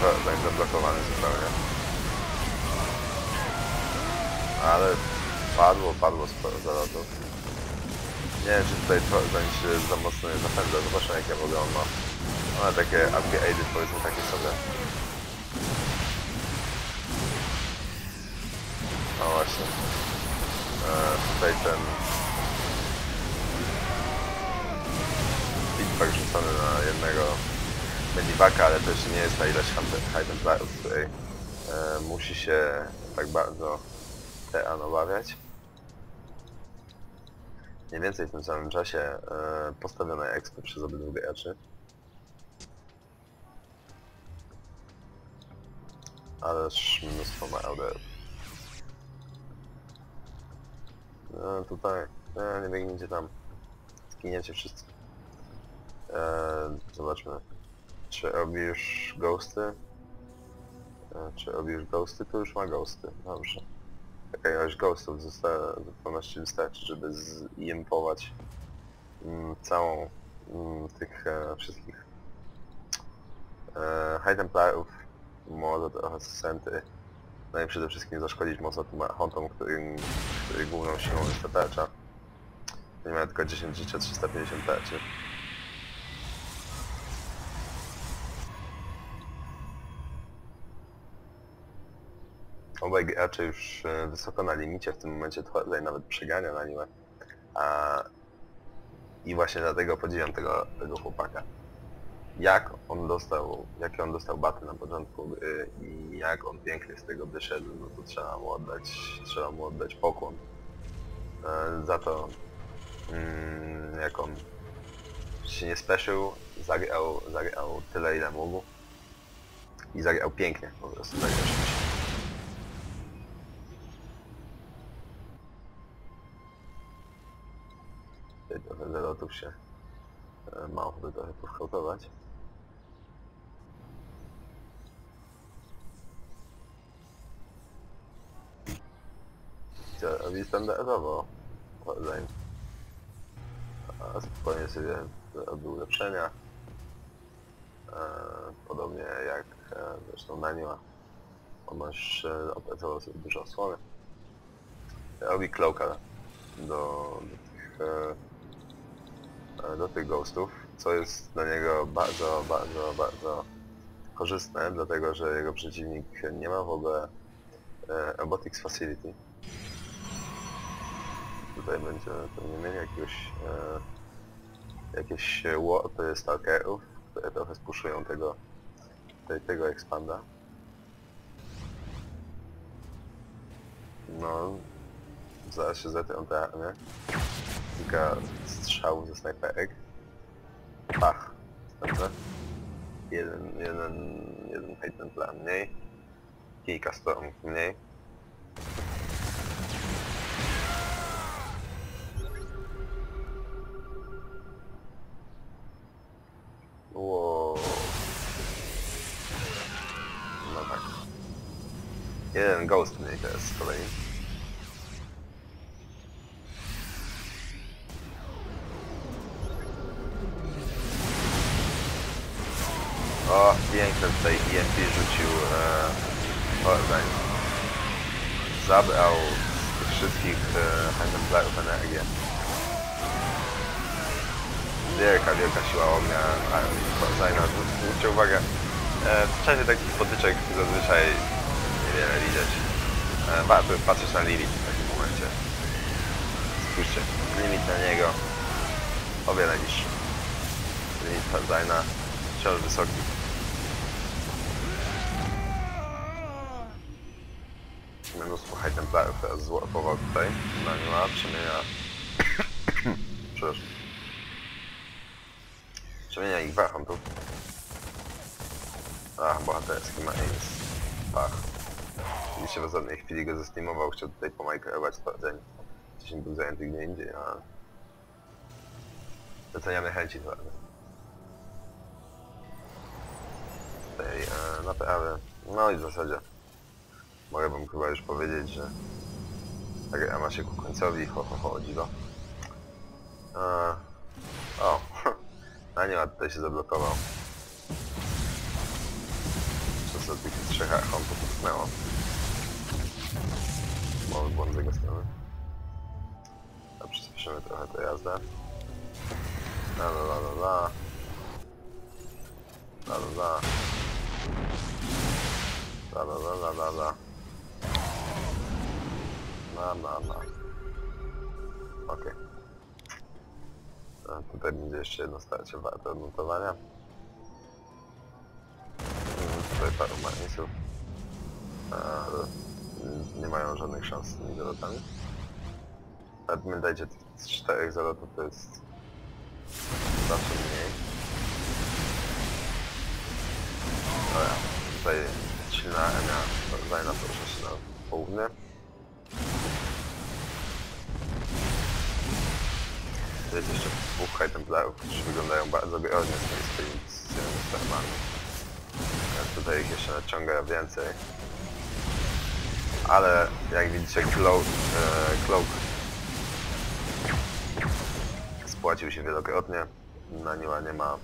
Fortnite zablokowany zupełnie. Ale padło, padło sporo zalotów. Nie wiem, czy tutaj Fortnite się za mocno nie zapędza. Zobaczmy jakie w ogóle on ma. One takie upgrade'y powiedzmy takie sobie. No właśnie. E, tutaj ten feedback rzucony na jednego medivaka, ale też nie jest ta ilość templarów, której e, musi się tak bardzo Tean obawiać. Mniej więcej w tym samym czasie e, postawiono expy przez obydwu graczy. Ależ mnóstwo marauderów. No tutaj, e, nie biegnijcie tam. Zginiecie wszyscy. E, zobaczmy. Czy już ghosty? E, czy już ghosty? To już ma ghosty. Dobrze. Taka ilość ghostów została, zupełności wystarczy, żeby zimpować mm, całą mm, tych e, wszystkich e, High Templarów, może trochę Sentry. No i przede wszystkim zaszkodzić mocno tym Archontom, którym, której główną siłą jest ta tarcza. Nie mają tylko 10 życia, 350 tarczy. Obaj gracze już e, wysoko na limicie, w tym momencie Twilight nawet przegania na nim. A... I właśnie dlatego podziwiam tego, tego chłopaka. Jak on dostał, jakie on dostał baty na początku gry i jak on pięknie z tego wyszedł, no to trzeba mu oddać, trzeba mu oddać pokłon. E, za to, mm, jak on się nie speszył, zagrał, zagrał tyle ile mógł i zagrał pięknie po prostu, tak trochę zalotów się e, ma ochotę trochę pochałtować. Co robi standardowo Hotline. A spokojnie sobie robi ulepszenia. E, podobnie jak e, zresztą na nim on e, opracował sobie dużo osłony. Robi cloaka do, do tych do tych ghostów, co jest dla niego bardzo, bardzo, bardzo korzystne, dlatego że jego przeciwnik nie ma w ogóle e, Robotics Facility. Tutaj będzie pewnie mieli jakiegoś, e, jakieś łopy stalkerów, które trochę spuszują tego, tego expanda. No, zaraz się zetrą te armię kilka strzałów ze snajperek. Pach. Dobrze. Jeden, jeden, jeden hejten plan mniej. Kilka stormów mniej. Wow. No tak. Jeden ghost mniej teraz z kolei. O, piękne tutaj EMP rzucił e, Orbań. Zabrał z tych wszystkich e, Templarów energię. Wielka, wielka siła ognia armii Forzajna. Zwróćcie uwagę, e, w czasie takich potyczek zazwyczaj niewiele widać. E, warto patrzeć na limit w takim momencie. Spójrzcie, limit na niego o wiele niższy. Limit Forzajna wciąż wysoki. Mnóstwo high templarów teraz złapował tutaj. No nie ma, przemienia... Przepraszam. Przemienia ich w archontów. Ach, bohaterski ma ace. Pach. Oczywiście w ostatniej chwili go zestimował, chciał tutaj pomajkrować sprawdzenie. Wcześniej był zajęty gdzie indziej, a... Doceniamy chęci twarde. Tutaj e, naprawy. No i w zasadzie Mogę wam chyba już powiedzieć, że ta gra ma się ku końcowi, ho ho ho, dziwo. A, o, a nie ma, tutaj się zablokował. do tych trzech archontów utknęło. Mały błąd z jego strony. A przyspieszymy trochę tę jazdę. La la la la la. La la la. La la la la la la. La la la. Okej. A Tutaj będzie jeszcze jedno starcie warte odnotowania. Mm, Tutaj paru marnisów. Ale nie mają żadnych szans z tymi zalotami. A pamiętajcie, tych czterech zalotów to jest zawsze mniej. Dobra, tutaj silna Enia Zajna porusza się na południe. Jest jeszcze dwóch High Templarów, którzy wyglądają bardzo groźnie z tymi swoimi. Ja Tutaj ich jeszcze naciąga więcej. Ale jak widzicie Cloak, e, spłacił się wielokrotnie. Na niła nie ma,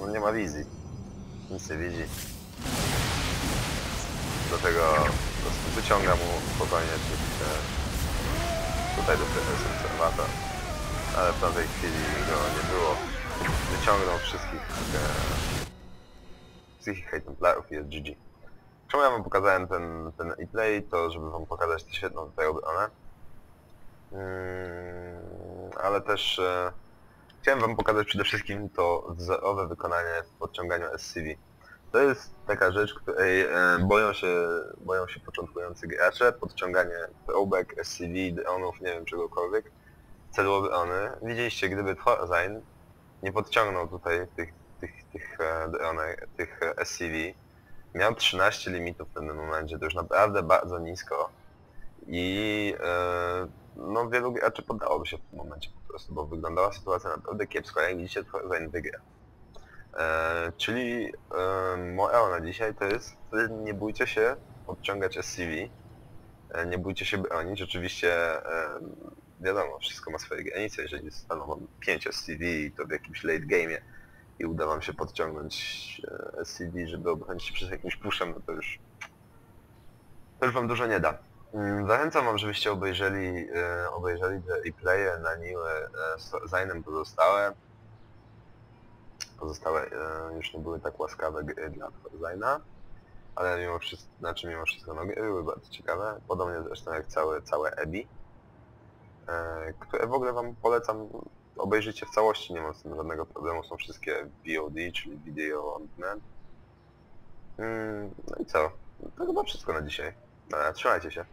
no nie ma wizji. Nic nie widzi. Do tego po prostu wyciąga mu spokojnie tych, e, tutaj do obserwator. Ale w tamtej chwili go nie było. Wyciągnął wszystkich e, wszystkich hate templarów i jest GG. Czemu ja wam pokazałem ten, ten e-play, to żeby wam pokazać tę świetną tutaj obronę. Mm, ale też e, chciałem wam pokazać przede wszystkim to wzorowe wykonanie w podciąganiu SCV. To jest taka rzecz, której e, boją się, boją się początkujący gracze, podciąganie throwback, SCV, dronów, nie wiem czegokolwiek celu obrony. Widzieliście, gdyby Thorzain nie podciągnął tutaj tych, tych, tych, e, tych e, SCV, miał 13 limitów w pewnym momencie, to już naprawdę bardzo nisko i e, no wielu graczy poddałoby się w tym momencie po prostu, bo wyglądała sytuacja naprawdę kiepsko, jak widzicie Thorzain wygra. E, czyli e, morał na dzisiaj to jest, nie bójcie się podciągać SCV, nie bójcie się bronić, oczywiście wiadomo, wszystko ma swoje granice, jeżeli zostaną wam 5 SCV i to w jakimś late game'ie i uda wam się podciągnąć e, SCV, żeby obronić się przed jakimś puszem, no to już to już wam dużo nie da. Mm, Zachęcam wam, żebyście obejrzeli, e, obejrzeli te replaye na Niły e, z Zainem pozostałe. Pozostałe już nie były tak łaskawe gry dla Zaina, ale mimo wszystko, znaczy mimo wszystko no, były bardzo ciekawe, podobnie zresztą jak całe, całe Ebi, które w ogóle wam polecam obejrzyjcie w całości, nie ma z tym żadnego problemu, są wszystkie VOD, czyli Video on Demand. Mm, No i co? To chyba wszystko na dzisiaj. Dobra, trzymajcie się.